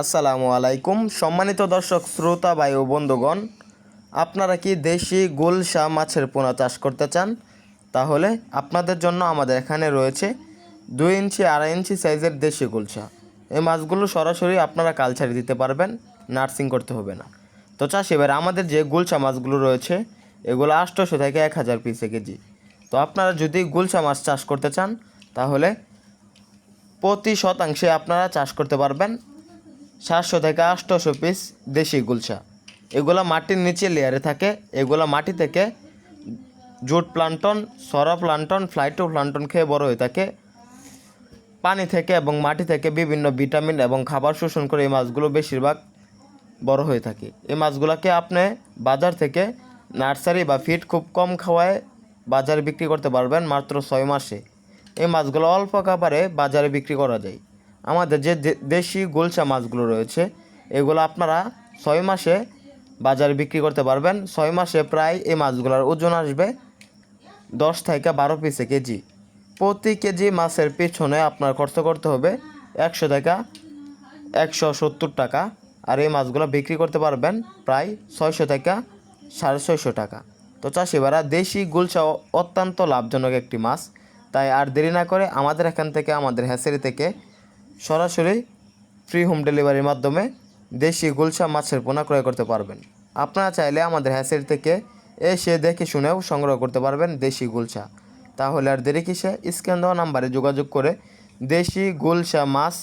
আসসালামু আলাইকুম। সম্মানিত দর্শক, শ্রোতা বায়ু বন্ধুগণ, আপনারা কি দেশি গুলশা মাছের পোনা চাষ করতে চান? তাহলে আপনাদের জন্য আমাদের এখানে রয়েছে দুই ইঞ্চি, আড়াই ইঞ্চি সাইজের দেশি গুলশা এই মাছগুলো সরাসরি আপনারা কালচারে দিতে পারবেন, নার্সিং করতে হবে না। তো চাষ, এবার আমাদের যে গুলশা মাছগুলো রয়েছে, এগুলো আটশোশো থেকে এক হাজার পিসে কেজি। তো আপনারা যদি গুলসা মাছ চাষ করতে চান, তাহলে প্রতি শতাংশে আপনারা চাষ করতে পারবেন সাতশো থেকে আটশোশো পিস দেশি গুলশা। এগুলা মাটির নিচে লেয়ারে থাকে। এগুলা মাটি থেকে জুট প্লান্টন, সরা প্লান্টন, ফ্লাইটো প্লান্টন খেয়ে বড় হয়ে থাকে। পানি থেকে এবং মাটি থেকে বিভিন্ন ভিটামিন এবং খাবার শোষণ করে এই মাছগুলো বেশিরভাগ বড় হয়ে থাকে। এই মাছগুলোকে আপনি বাজার থেকে নার্সারি বা ফিড খুব কম খাওয়ায় বাজারে বিক্রি করতে পারবেন মাত্র ছয় মাসে। এই মাছগুলো অল্প খাবারে বাজারে বিক্রি করা যায়। আমাদের যে দেশি গোলসা মাছগুলো রয়েছে, এগুলো আপনারা ছয় মাসে বাজারে বিক্রি করতে পারবেন। ছয় মাসে প্রায় এই মাছগুলোর ওজন আসবে দশ থেকে বারো পিসে কেজি। প্রতি কেজি মাছের পিছনে আপনার খরচ করতে হবে একশো টাকা, একশো সত্তর টাকা। আর এই মাছগুলো বিক্রি করতে পারবেন প্রায় ছয়শো টাকা সাড়ে ছয়শো টাকা। তো চাষিবারা দেশি গুলশা অত্যন্ত লাভজনক একটি মাছ। তাই আর দেরি না করে আমাদের এখান থেকে, আমাদের হ্যাচারি থেকে সরাসরি ফ্রি হোম ডেলিভারির মাধ্যমে দেশি গুলশা মাছের পোনা ক্রয় করতে পারবেন। আপনারা চাইলে আমাদের হ্যাচারি থেকে এসে দেখে শুনেও সংগ্রহ করতে পারবেন দেশি গুলশা। তাহলে আর দেরি কিসে? স্ক্যান দেওয়া নাম্বারে যোগাযোগ করে দেশি গুলশা মাছ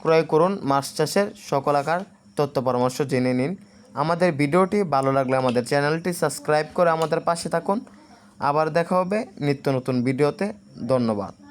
ক্রয় করুন, মাছ চাষের সকল আকার তথ্য পরামর্শ জেনে নিন। আমাদের ভিডিওটি ভালো লাগলে আমাদের চ্যানেলটি সাবস্ক্রাইব করে আমাদের পাশে থাকুন। আবার দেখা হবে নিত্য নতুন ভিডিওতে। ধন্যবাদ।